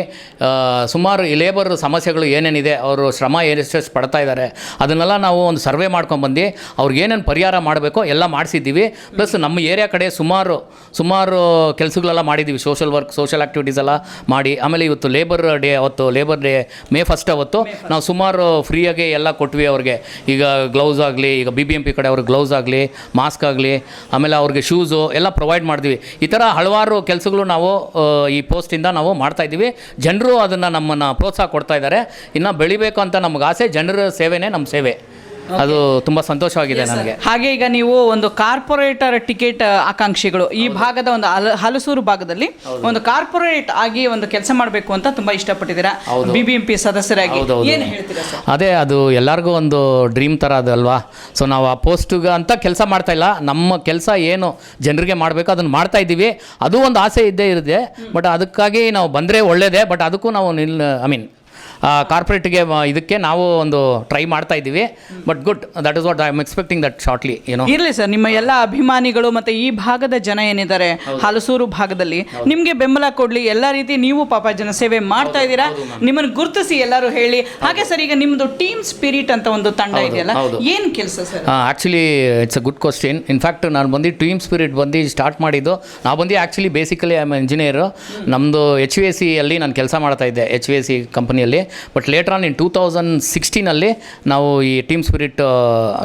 ಸುಮಾರು ಈ ಲೇಬರ್ ಸಮಸ್ಯೆಗಳು ಏನೇನಿದೆ, ಅವರು ಶ್ರಮ ಎಷ್ಟೆಷ್ಟು ಪಡ್ತಾ ಇದ್ದಾರೆ. ಅದನ್ನೆಲ್ಲ ನಾವು ಒಂದು ಸರ್ವೆ ಮಾಡ್ಕೊಂಡ್ಬಂದು ಅವ್ರಿಗೆ ಏನೇನು ಪರಿಹಾರ ಮಾಡಬೇಕೋ ಎಲ್ಲ ಮಾಡಿಸಿದ್ದೀವಿ. ಪ್ಲಸ್ ನಮ್ಮ ಏರಿಯಾ ಕಡೆ ಸುಮಾರು ಸುಮಾರು ಕೆಲಸಗಳೆಲ್ಲ ಮಾಡಿದ್ದೀವಿ ಸೋಷಲ್ ವರ್ಕ್ ಸೋಷಲ್ ಆ್ಯಕ್ಟಿವಿಟೀಸ್ ಎಲ್ಲ ಮಾಡಿ. ಆಮೇಲೆ ಇವತ್ತು ಲೇಬರ್ ಡೇ ಅವತ್ತು ಲೇಬರ್ ಡೇ ಮೇ ಫಸ್ಟ್ ಅವತ್ತು ನಾವು ಸುಮಾರು ಫ್ರೀಯಾಗಿ ಎಲ್ಲ ಕೊಟ್ವಿ ಅವ್ರಿಗೆ. ಈಗ ಗ್ಲೌಸ್ ಆಗಲಿ ಈಗ ಬಿ ಬಿ ಎಂ ಪಿ ಕಡೆ ಅವ್ರಿಗೆ ಗ್ಲೌಸ್ ಆಗಲಿ ಮಾಸ್ಕ್ ಆಗಲಿ ಆಮೇಲೆ ಅವ್ರಿಗೆ ಶೂಸು ಎಲ್ಲ ಪ್ರೊವೈಡ್ ಮಾಡಿದ್ವಿ. ಈ ಥರ ಹಲವಾರು ಕೆಲಸಗಳು ನಾವು ಈ ಪೋಸ್ಟಿಂದ ನಾವು ಮಾಡ್ತಾ ಇದ್ದೀವಿ. ಜನರು ಅದನ್ನು ನಮ್ಮನ್ನು ಪ್ರೋತ್ಸಾಹ ಕೊಡ್ತಾ ಇದ್ದಾರೆ. ಇನ್ನು ಬೆಳಿಬೇಕು ಅಂತ ನಮ್ಗೆ ಆಸೆ ಜನರ ಸೇವೆನೇ ನಮ್ಮ ಸೇವೆ. ಅದು ತುಂಬ ಸಂತೋಷವಾಗಿದೆ ನನಗೆ ಹಾಗೆ ಈಗ ನೀವು ಒಂದು ಕಾರ್ಪೊರೇಟರ್ ಟಿಕೆಟ್ ಆಕಾಂಕ್ಷಿಗಳು ಈ ಭಾಗದ ಒಂದು ಹಲ- ಹಲಸೂರು ಭಾಗದಲ್ಲಿ ಒಂದು ಕಾರ್ಪೊರೇಟ್ ಆಗಿ ಒಂದು ಕೆಲಸ ಮಾಡಬೇಕು ಅಂತ ತುಂಬಾ ಇಷ್ಟಪಟ್ಟಿದ್ದೀರಾ? ಬಿ ಬಿ ಎಂ ಪಿ ಸದಸ್ಯರಾಗಿ ಹೌದೌದು. ಏನು ಹೇಳ್ತೀರಾ ಸರ್ ಅದೇ ಅದು ಎಲ್ಲರಿಗೂ ಒಂದು ಡ್ರೀಮ್ ಥರ ಅದಲ್ವಾ ಸೊ ನಾವು ಆ ಪೋಸ್ಟಿಗೆ ಅಂತ ಕೆಲಸ ಮಾಡ್ತಾ ಇಲ್ಲ. ನಮ್ಮ ಕೆಲಸ ಏನು ಜನರಿಗೆ ಮಾಡಬೇಕು ಅದನ್ನು ಮಾಡ್ತಾ ಇದ್ದೀವಿ. ಅದು ಒಂದು ಆಸೆ ಇದ್ದೇ ಇರುತ್ತೆ. ಬಟ್ ಅದಕ್ಕಾಗಿ ನಾವು ಬಂದರೆ ಒಳ್ಳೇದೇ. ಬಟ್ ಅದಕ್ಕೂ ನಾವು ನಿಲ್ ಐ ಮೀನ್ ಕಾರ್ಪೊರೇಟ್ಗೆ ಇದಕ್ಕೆ ನಾವು ಒಂದು ಟ್ರೈ ಮಾಡ್ತಾ ಇದ್ದೀವಿ. But good that is what I am expecting that shortly ಏನೋ ಇರಲಿ ಸರ್ ನಿಮ್ಮ ಎಲ್ಲ ಅಭಿಮಾನಿಗಳು ಮತ್ತೆ ಈ ಭಾಗದ ಜನ ಏನಿದ್ದಾರೆ ಹಲಸೂರು ಭಾಗದಲ್ಲಿ ನಿಮಗೆ ಬೆಂಬಲ ಕೊಡಲಿ ಎಲ್ಲ ರೀತಿ ನೀವು ಪಾಪ ಜನಸೇವೆ ಮಾಡ್ತಾ ಇದ್ದೀರಾ. ನಿಮ್ಮನ್ನು ಗುರುತಿಸಿ ಎಲ್ಲರೂ ಹೇಳಿ. ಹಾಗೆ ಸರ್ ಈಗ ನಿಮ್ಮದು ಟೀಮ್ ಸ್ಪಿರಿಟ್ ಅಂತ ಒಂದು ತಂಡ ಇದೆಯಲ್ಲ ಏನು ಕೆಲಸ sir? Actually it's a good question in fact ನಾನು ಬಂದು ಟೀಮ್ ಸ್ಪಿರಿಟ್ ಬಂದು ಸ್ಟಾರ್ಟ್ ಮಾಡಿದ್ದು. ನಾವು ಬಂದು actually basically I am engineer ನಮ್ಮದು ಎಚ್ ವಿ ಎ ಸಿಯಲ್ಲಿ ನಾನು ಕೆಲಸ ಮಾಡ್ತಾ ಇದ್ದೆ ಎಚ್ ವಿ ಎ ಸಿ ಕಂಪನಿಯಲ್ಲಿ but later on in two thousand ಸಿಕ್ಸ್ಟೀನಲ್ಲಿ ನಾವು ಈ ಟೀಮ್ ಸ್ಪಿರಿಟ್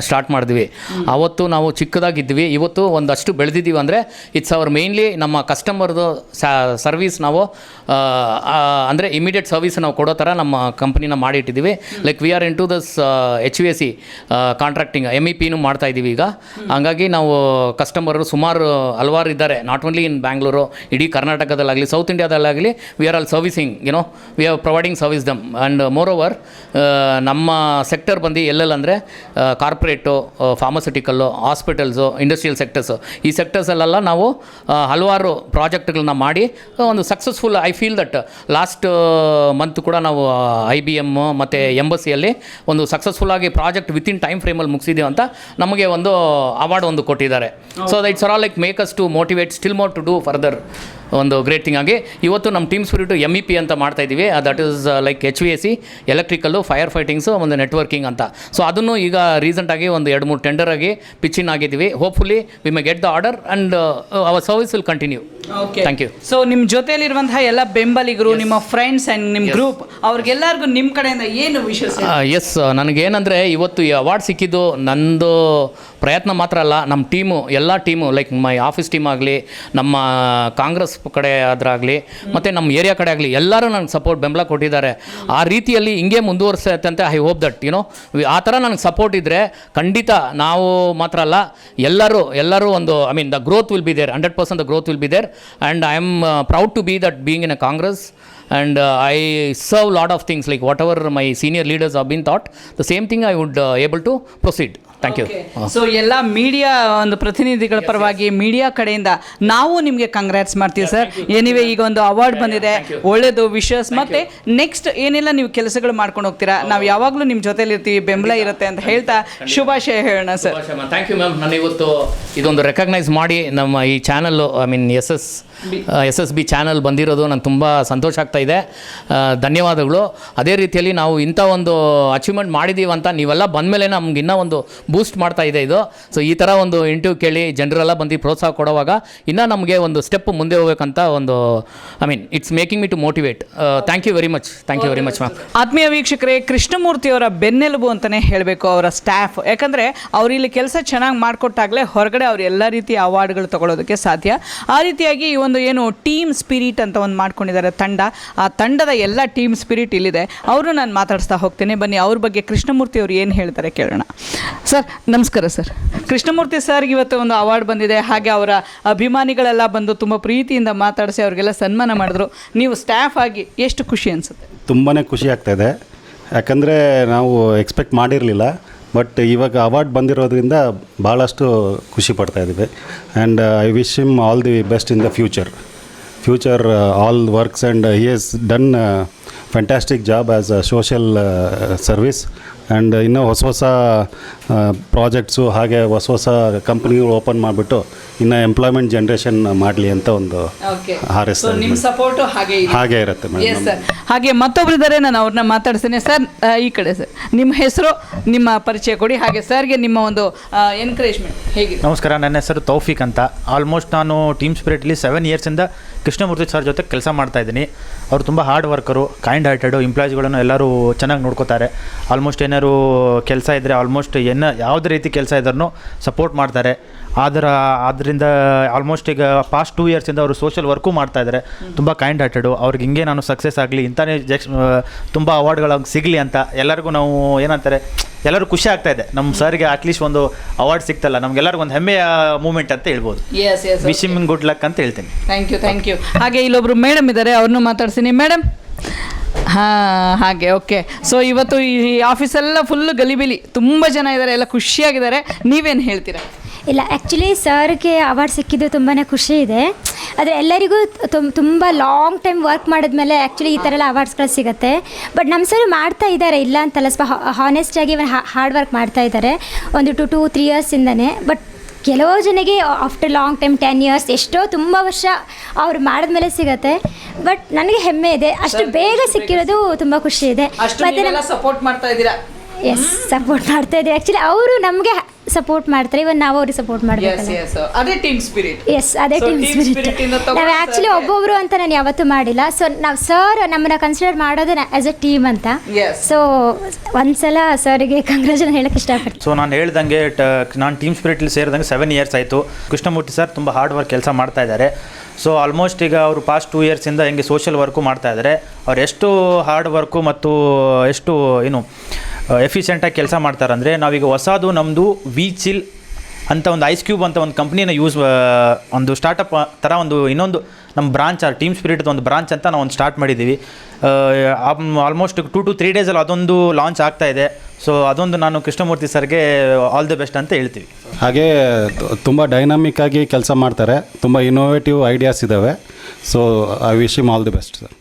ಸ್ಟಾರ್ಟ್ ಮಾಡಿದ್ವಿ. ಅವತ್ತು ನಾವು ಚಿಕ್ಕದಾಗಿದ್ವಿ. ಇವತ್ತು ಒಂದಷ್ಟು ಬೆಳೆದಿದ್ದೀವಿ ಅಂದರೆ ಇಟ್ಸ್ ಅವರ್ ಮೇಯ್ನ್ಲಿ ನಮ್ಮ ಕಸ್ಟಮರ್ದು ಸರ್ವಿಸ್ ನಾವು ಅಂದರೆ ಇಮಿಡಿಯೇಟ್ ಸರ್ವಿಸ್ ನಾವು ಕೊಡೋ ಥರ ನಮ್ಮ ಕಂಪ್ನಿನ ಮಾಡಿಟ್ಟಿದ್ದೀವಿ. Like we are in to this H V S C contracting M E ಪಿನೂ ಮಾಡ್ತಾ ಇದ್ದೀವಿ ಈಗ. ಹಂಗಾಗಿ ನಾವು ಕಸ್ಟಮರು ಸುಮಾರು ಹಲವಾರು ಇದ್ದಾರೆ. ನಾಟ್ ಓನ್ಲಿ ಇನ್ ಬ್ಯಾಂಗ್ಳೂರು ಇಡೀ ಕರ್ನಾಟಕದಲ್ಲಾಗಲಿ south ಇಂಡಿಯಾದಲ್ಲಾಗಲಿ we are all servicing you know we are providing service them and more over ನಮ್ಮ ಸೆಕ್ಟರ್ ಬಂದು ಎಲ್ಲೆಲ್ಲ ಅಂದರೆ corporate pharmaceutical hospitals industrial sectors ಈ ಸೆಕ್ಟರ್ಸಲ್ಲೆಲ್ಲ ನಾವು ಆ, ಹಲವಾರು ಪ್ರಾಜೆಕ್ಟ್ಗಳನ್ನ ಮಾಡಿ ಒಂದು successful I feel that last month ಕೂಡ ನಾವು ಐ ಬಿ ಎಂ ಮತ್ತು ಎಂಬಸಿಯಲ್ಲಿ ಒಂದು ಸಕ್ಸಸ್ಫುಲ್ ಆಗಿ ಪ್ರಾಜೆಕ್ಟ್ ವಿತಿನ್ ಟೈಮ್ ಫ್ರೇಮಲ್ಲಿ ಮುಗಿಸಿದ್ದೀವಿ ಅಂತ ನಮಗೆ ಒಂದು ಅವಾರ್ಡ್ ಒಂದು ಕೊಟ್ಟಿದ್ದಾರೆ. So it's are all like make us to motivate still more to do further ಒಂದು ಗ್ರೇಟ್ ಥಿಂಗ್ ಆಗಿ ಇವತ್ತು ನಮ್ಮ team spirit M E P ಅಂತ ಮಾಡ್ತಾ ಇದ್ದೀವಿ. That is like H V A C electrical fire fightings ಒಂದು ನೆಟ್ವರ್ಕಿಂಗ್ ಅಂತ. ಸೊ ಅದನ್ನು ಈಗ ರೀಸೆಂಟಾಗಿ ಒಂದು ಎರಡು ಮೂರು ಟೆಂಡರ್ ಆಗಿ ಪಿಚ್ಚಿನ್ ಆಗಿದ್ದೀವಿ. Hopefully we may get the order and our service will continue thank you so ನಿಮ್ಮ ಜೊತೆಯಲ್ಲಿರುವಂತಹ ಎಲ್ಲ ಬೆಂಬಲಿಗರು ನಿಮ್ಮ ಫ್ರೆಂಡ್ಸ್ ಆ್ಯಂಡ್ ನಿಮ್ಮ ಗ್ರೂಪ್ ಅವ್ರಿಗೆಲ್ಲರಿಗೂ ನಿಮ್ಮ ಕಡೆಯಿಂದ ಏನು ವಿಶೇಷ ಎಸ್ ನನಗೇನಂದರೆ ಇವತ್ತು ಈ ಅವಾರ್ಡ್ ಸಿಕ್ಕಿದ್ದು ನಂದು ಪ್ರಯತ್ನ ಮಾತ್ರ ಅಲ್ಲ ನಮ್ಮ ಟೀಮು, ಎಲ್ಲ team like my office team ಆಗಲಿ, ನಮ್ಮ ಕಾಂಗ್ರೆಸ್ ಕಡೆ ಆದ್ರಾಗಲಿ, ಮತ್ತು ನಮ್ಮ ಏರಿಯಾ ಕಡೆ ಆಗಲಿ, ಎಲ್ಲರೂ ನನಗೆ ಸಪೋರ್ಟ್ ಬೆಂಬಲ ಕೊಟ್ಟಿದ್ದಾರೆ. ಆ ರೀತಿಯಲ್ಲಿ ಹಿಂಗೆ ಮುಂದುವರಿಸತ್ತಂತೆ I hope that you know ಆ ಥರ ನನಗೆ ಸಪೋರ್ಟ್ ಇದ್ದರೆ ಖಂಡಿತ ನಾವು ಮಾತ್ರ ಅಲ್ಲ, ಎಲ್ಲರೂ ಎಲ್ಲರೂ ಒಂದು I mean the growth will be there hundred percent the growth will be there and I am proud to be that being in a Congress and I serve lot of things like whatever my senior leaders have been thought the same thing I would able to to proceed. You. So ಎಲ್ಲ ಮೀಡಿಯಾ ಒಂದು ಪ್ರತಿನಿಧಿಗಳ ಪರವಾಗಿ ಮೀಡಿಯಾ ಕಡೆಯಿಂದ ನಾವು ನಿಮಗೆ ಕಂಗ್ರಾಟ್ಸ್ ಮಾಡ್ತೀವಿ ಸರ್ ಏನಿವೆ ಈಗ ಒಂದು ಅವಾರ್ಡ್ ಬಂದಿದೆ. ಒಳ್ಳೆಯದು ವಿಶಸ್ ಮತ್ತೆ ನೆಕ್ಸ್ಟ್ ಏನೆಲ್ಲ ನೀವು ಕೆಲಸಗಳು ಮಾಡ್ಕೊಂಡು ಹೋಗ್ತೀರಾ? ನಾವು ಯಾವಾಗಲೂ ನಿಮ್ಮ ಜೊತೆಲಿ ಇರ್ತೀವಿ ಬೆಂಬಲ ಇರುತ್ತೆ ಅಂತ ಹೇಳ್ತಾ ಶುಭಾಶಯ ಹೇಳೋಣ ಸರ್ ಥ್ಯಾಂಕ್ ಯು ಮ್ಯಾಮ್ ನಾನು ಇವತ್ತು ಇದೊಂದು ರೆಕಗ್ನೈಸ್ ಮಾಡಿ ನಮ್ಮ ಈ channel I mean S S S S B channel ಬಂದಿರೋದು ನಾನು ತುಂಬ ಸಂತೋಷ ಆಗ್ತಾ ಇದೆ. ಧನ್ಯವಾದಗಳು. ಅದೇ ರೀತಿಯಲ್ಲಿ ನಾವು ಇಂಥ ಒಂದು ಅಚೀವ್ಮೆಂಟ್ ಮಾಡಿದ್ದೀವಿ ಅಂತ ನೀವೆಲ್ಲ ಬಂದಮೇಲೆ ನಮ್ಗೆ ಇನ್ನೂ ಒಂದು ಬೂಸ್ಟ್ ಮಾಡ್ತಾ ಇದೆ ಇದು. ಸೊ ಈ ಥರ ಒಂದು ಇಂಟರ್ವ್ಯೂ ಕೇಳಿ ಜನರೆಲ್ಲ ಬಂದು ಪ್ರೋತ್ಸಾಹ ಕೊಡುವಾಗ ಇನ್ನೂ ನಮಗೆ ಒಂದು ಸ್ಟೆಪ್ ಮುಂದೆ ಹೋಗ್ಬೇಕಂತ ಒಂದು I mean it's making me to motivate thank you very much thank you very much ma'am ಆತ್ಮೀಯ ವೀಕ್ಷಕರೇ ಕೃಷ್ಣಮೂರ್ತಿಯವರ ಬೆನ್ನೆಲುಬು ಅಂತಲೇ ಹೇಳಬೇಕು ಅವರ ಸ್ಟಾಫ್ ಯಾಕಂದರೆ ಅವ್ರು ಇಲ್ಲಿ ಕೆಲಸ ಚೆನ್ನಾಗಿ ಮಾಡಿಕೊಟ್ಟಾಗಲೇ ಹೊರಗಡೆ ಅವ್ರು ಎಲ್ಲ ರೀತಿಯ ಅವಾರ್ಡ್ಗಳು ತಗೊಳ್ಳೋದಕ್ಕೆ ಸಾಧ್ಯ. ಆ ರೀತಿಯಾಗಿ ಈ ಒಂದು ಏನು ಟೀಮ್ ಸ್ಪಿರಿಟ್ ಅಂತ ಒಂದು ಮಾಡ್ಕೊಂಡಿದ್ದಾರೆ ತಂಡ. ಆ ತಂಡದ ಎಲ್ಲ ಟೀಮ್ ಸ್ಪಿರಿಟ್ ಇಲ್ಲಿದೆ. ಅವರು ನಾನು ಮಾತಾಡಿಸ್ತಾ ಹೋಗ್ತೇನೆ. ಬನ್ನಿ, ಅವ್ರ ಬಗ್ಗೆ ಕೃಷ್ಣಮೂರ್ತಿ ಅವರು ಏನು ಹೇಳ್ತಾರೆ ಕೇಳೋಣ. ಸರ್, ನಮಸ್ಕಾರ ಸರ್. ಕೃಷ್ಣಮೂರ್ತಿ ಸರ್ಗೆ ಇವತ್ತು ಒಂದು ಅವಾರ್ಡ್ ಬಂದಿದೆ. ಹಾಗೆ ಅವರ ಅಭಿಮಾನಿಗಳೆಲ್ಲ ಬಂದು ತುಂಬ ಪ್ರೀತಿಯಿಂದ ಮಾತಾಡಿಸಿ ಅವರಿಗೆಲ್ಲ ಸನ್ಮಾನ ಮಾಡಿದ್ರು. ನೀವು ಸ್ಟಾಫ್ ಆಗಿ ಎಷ್ಟು ಖುಷಿ ಅನಿಸುತ್ತೆ? ತುಂಬಾ ಖುಷಿ ಆಗ್ತಾಯಿದೆ ಯಾಕಂದರೆ ನಾವು ಎಕ್ಸ್ಪೆಕ್ಟ್ ಮಾಡಿರಲಿಲ್ಲ. ಬಟ್ ಇವಾಗ ಅವಾರ್ಡ್ ಬಂದಿರೋದ್ರಿಂದ ಭಾಳಷ್ಟು ಖುಷಿ ಪಡ್ತಾ ಇದ್ದೀವಿ. And I wish him all the best in the future future all works and he's done fantastic job as a social service and ಇನ್ನೂ ಹೊಸ ಹೊಸ ಪ್ರಾಜೆಕ್ಟ್ಸು ಹಾಗೆ ಹೊಸ ಹೊಸ ಕಂಪ್ನಿಗಳು ಓಪನ್ ಮಾಡಿಬಿಟ್ಟು ಇನ್ನು ಎಂಪ್ಲಾಯ್ಮೆಂಟ್ ಜನ್ರೇಷನ್ ಮಾಡಲಿ ಅಂತ ಒಂದು ಹಾರೈಸ್ತಾ ನಿಮ್ಮ. ಸಪೋರ್ಟು ಹಾಗೆ ಇದೆ. ಹಾಗೆ ಇರುತ್ತೆ ಎಸ್ ಮೇಡಮ್ ಸರ್ ಹಾಗೆ ಮತ್ತೊಬ್ರು ಇದ್ದಾರೆ ನಾನು ಅವ್ರನ್ನ ಮಾತಾಡ್ತೀನಿ ಸರ್ ಆ, ಈ ಕಡೆ ಸರ್ ನಿಮ್ಮ ಹೆಸರು ನಿಮ್ಮ ಪರಿಚಯ ಕೊಡಿ. ಹಾಗೆ ಸರ್ಗೆ ನಿಮ್ಮ ಒಂದು ಎನ್ಕರೇಜ್ಮೆಂಟ್ ಹೇಗಿದೆ? ನಮಸ್ಕಾರ ನನ್ನ ಹೆಸರು ತೌಫಿಕ್ ಅಂತ. ಆಲ್ಮೋಸ್ಟ್ ನಾನು ಟೀಮ್ ಸ್ಪಿರಿಟ್ಲಿ ಸೆವೆನ್ ಇಯರ್ಸಿಂದ ಕೃಷ್ಣಮೂರ್ತಿ ಸರ್ ಜೊತೆ ಕೆಲಸ ಮಾಡ್ತಾ ಇದ್ದೀನಿ. ಅವರು ತುಂಬ ಹಾರ್ಡ್ ವರ್ಕರು ಕೈಂಡ್ ಹಾರ್ಟೆಡು ಎಂಪ್ಲಾಯ್ಸ್ಗಳನ್ನು ಎಲ್ಲರೂ ಚೆನ್ನಾಗಿ ನೋಡ್ಕೋತಾರೆ. ಆಲ್ಮೋಸ್ಟ್ ಏನಾದ್ರು ಕೆಲಸ ಇದ್ದರೆ ಆಲ್ಮೋಸ್ಟ್ ಏನ ಯಾವುದೇ ರೀತಿ ಕೆಲಸ ಇದ್ರೂ ಸಪೋರ್ಟ್ ಮಾಡ್ತಾರೆ. ಅದರ ಆದ್ದರಿಂದ ಆಲ್ಮೋಸ್ಟ್ ಈಗ ಪಾಸ್ಟ್ ಟೂ ಇಯರ್ಸಿಂದ ಅವರು ಸೋಷಿಯಲ್ ವರ್ಕು ಮಾಡ್ತಾ ಇದ್ದಾರೆ ತುಂಬ ಕೈಂಡ್ ಹಾರ್ಟೆಡು ಅವ್ರಿಗೆ ಹಿಂಗೆ ನಾನು ಸಕ್ಸಸ್ ಆಗಲಿ ಇಂಥನೇ ಜಕ್ಸ್ ತುಂಬ ಅವಾರ್ಡ್ಗಳು ಸಿಗಲಿ ಅಂತ ಎಲ್ಲರಿಗೂ ನಾವು ಏನಂತಾರೆ ಎಲ್ಲರೂ ಖುಷಿ ಆಗ್ತಾ ಇದೆ. ನಮ್ಮ ಸರ್ಗೆ ಅಟ್ಲೀಸ್ಟ್ ಒಂದು ಅವಾರ್ಡ್ ಸಿಕ್ತಲ್ಲ ನಮ್ಗೆಲ್ಲರಿಗೂ ಒಂದು ಹೆಮ್ಮೆಯ ಮೂಮೆಂಟ್ ಅಂತ ಹೇಳ್ಬೋದು. Yes yes wish him good luck ಅಂತ ಹೇಳ್ತೀನಿ. ಥ್ಯಾಂಕ್ ಯು ಥ್ಯಾಂಕ್ ಯು ಹಾಗೆ ಇಲ್ಲೊಬ್ರು ಮೇಡಮ್ ಇದ್ದಾರೆ ಅವ್ರನ್ನೂ ಮಾತಾಡ್ತೀನಿ ಮೇಡಮ್ ಹಾಂ ಹಾಗೆ ಓಕೆ ಸೊ ಇವತ್ತು ಈ ಆಫೀಸೆಲ್ಲ ಫುಲ್ಲು ಗಲಿಬಿಲಿ. ತುಂಬ ಜನ ಇದ್ದಾರೆ ಎಲ್ಲ ಖುಷಿಯಾಗಿದ್ದಾರೆ. ನೀವೇನು ಹೇಳ್ತೀರಾ? ಇಲ್ಲ ಆ್ಯಕ್ಚುಲಿ ಸರ್ಗೆ ಅವಾರ್ಡ್ ಸಿಕ್ಕಿದ್ದು ತುಂಬಾ ಖುಷಿ ಇದೆ. ಆದರೆ ಎಲ್ಲರಿಗೂ ತುಮ್ ತುಂಬ ಲಾಂಗ್ ಟೈಮ್ ವರ್ಕ್ ಮಾಡಿದ್ಮೇಲೆ ಆ್ಯಕ್ಚುಲಿ ಈ ಥರ ಎಲ್ಲ ಅವಾರ್ಡ್ಸ್ಗಳು ಸಿಗುತ್ತೆ. ಬಟ್ ನಮ್ಮ ಸರ್ ಮಾಡ್ತಾ ಇದ್ದಾರೆ ಇಲ್ಲ ಅಂತಲ್ಲ ಸ್ವಲ್ಪ ಹಾನೆಸ್ಟಾಗಿ ಹಾರ್ಡ್ ವರ್ಕ್ ಮಾಡ್ತಾ ಇದ್ದಾರೆ ಒಂದು ಟು ಟು ತ್ರೀ ಇಯರ್ಸಿಂದನೇ ಬಟ್ ಕೆಲವು ಜನಗೆ after long time ten years ಎಷ್ಟೋ ತುಂಬ ವರ್ಷ ಅವ್ರು ಮಾಡಿದ್ಮೇಲೆ ಸಿಗತ್ತೆ. ಬಟ್ ನನಗೆ ಹೆಮ್ಮೆ ಇದೆ. ಅಷ್ಟು ಬೇಗ ಸಿಕ್ಕಿರೋದು ತುಂಬ ಖುಷಿ ಇದೆ. ಮತ್ತೆ ಸಪೋರ್ಟ್ ಮಾಡ್ತಾ ಇದ್ದೀರಾ? ಎಸ್ ಸಪೋರ್ಟ್ ಮಾಡ್ತಾ ಇದ್ದೀವಿ. ಆ್ಯಕ್ಚುಲಿ ಅವರು ನಮಗೆ ಸಪೋರ್ಟ್ ಮಾಡ್ತಾರೆ. ಇವನ್ ನಾವು ಅವ್ರಿಗೆ ಸಪೋರ್ಟ್ ಎಸ್ ಮಾಡಬೇಕಲ್ಲ. ಎಸ್ ಅದೇ ಟೀಮ್ ಸ್ಪಿರಿಟ್ ಎಸ್ ಅದೇ ಟೀಮ್ ಸ್ಪಿರಿಟ್ ನಾವು ಸರ್ಗೆ- ಒಬ್ಬೊಬ್ರು ಅಂತ ನಾನು ಯಾವತ್ತೂ ಮಾಡಿಲ್ಲ. ಸೊ ನಾವು ಸರ್ ನಮ್ಮನ್ನ ಕನ್ಸಿಡರ್ ಮಾಡೋದನ್ನ ಆಸ್ ಎ ಟೀಮ್ ಅಂತ. Yes. ಸೊ ಒಂದ್ಸಲ ಸರ್ಗೆ ಕಂಗ್ರಾಜನ್ ಹೇಳಕ್ ಇಷ್ಟಪಡ್ತೀನಿ. ಸೊ ನಾನು ಹೇಳ್ದಂಗೆ ಟ ನಾನು ಟೀಮ್ ಸ್ಪಿರಿಟ್ಲಿ ಸೇರಿದಂಗೆ ಸೆವೆನ್ ಇಯರ್ಸ್ ಆಯಿತು. ಕೃಷ್ಣಮೂರ್ತಿ ಸರ್ ತುಂಬ ಹಾರ್ಡ್ ವರ್ಕ್ ಕೆಲಸ ಮಾಡ್ತಾ ಇದ್ದಾರೆ. ಸೊ ಆಲ್ಮೋಸ್ಟ್ ಈಗ ಅವರು ಪಾಸ್ಟ್ ಟೂ ಇಯರ್ಸಿಂದ ಹೆಂಗೆ ಸೋಷಿಯಲ್ ವರ್ಕು ಮಾಡ್ತಾ ಇದ್ದಾರೆ ಅವ್ರು ಎಷ್ಟು ಹಾರ್ಡ್ ವರ್ಕು ಮತ್ತು ಎಷ್ಟು, ಏನು ಎಫಿಷಿಯೆಂಟಾಗಿ ಕೆಲಸ ಮಾಡ್ತಾರಂದರೆ ನಾವೀಗ ಹೊಸದು ನಮ್ಮದು ವಿ ಚಿಲ್ ಅಂತ ಒಂದು ಐಸ್ ಕ್ಯೂಬ್ ಅಂತ ಒಂದು ಕಂಪ್ನಿನ ಯೂಸ್ ಒಂದು ಸ್ಟಾರ್ಟಪ್ ಥರ ಒಂದು ಇನ್ನೊಂದು ನಮ್ಮ ಬ್ರಾಂಚ್ ಆ ಟೀಮ್ ಸ್ಪಿರಿಟ್ ಒಂದು ಬ್ರಾಂಚ್ ಅಂತ ನಾವು ಒಂದು ಸ್ಟಾರ್ಟ್ ಮಾಡಿದ್ದೀವಿ ಆಲ್ಮೋಸ್ಟ್ ಟು ಟು ತ್ರೀ ಡೇಸಲ್ಲಿ ಅದೊಂದು ಲಾಂಚ್ ಆಗ್ತಾ ಇದೆ. ಸೊ ಅದೊಂದು ನಾನು ಕೃಷ್ಣಮೂರ್ತಿ ಸರ್ಗೆ ಆಲ್ ದಿ ಬೆಸ್ಟ್ ಅಂತ ಹೇಳ್ತೀವಿ. ಹಾಗೆ ತುಂಬ ಡೈನಾಮಿಕ್ ಆಗಿ ಕೆಲಸ ಮಾಡ್ತಾರೆ. ತುಂಬ ಇನೋವೇಟಿವ್ ಐಡಿಯಾಸ್ ಇದ್ದಾವೆ so I wish him all the best sir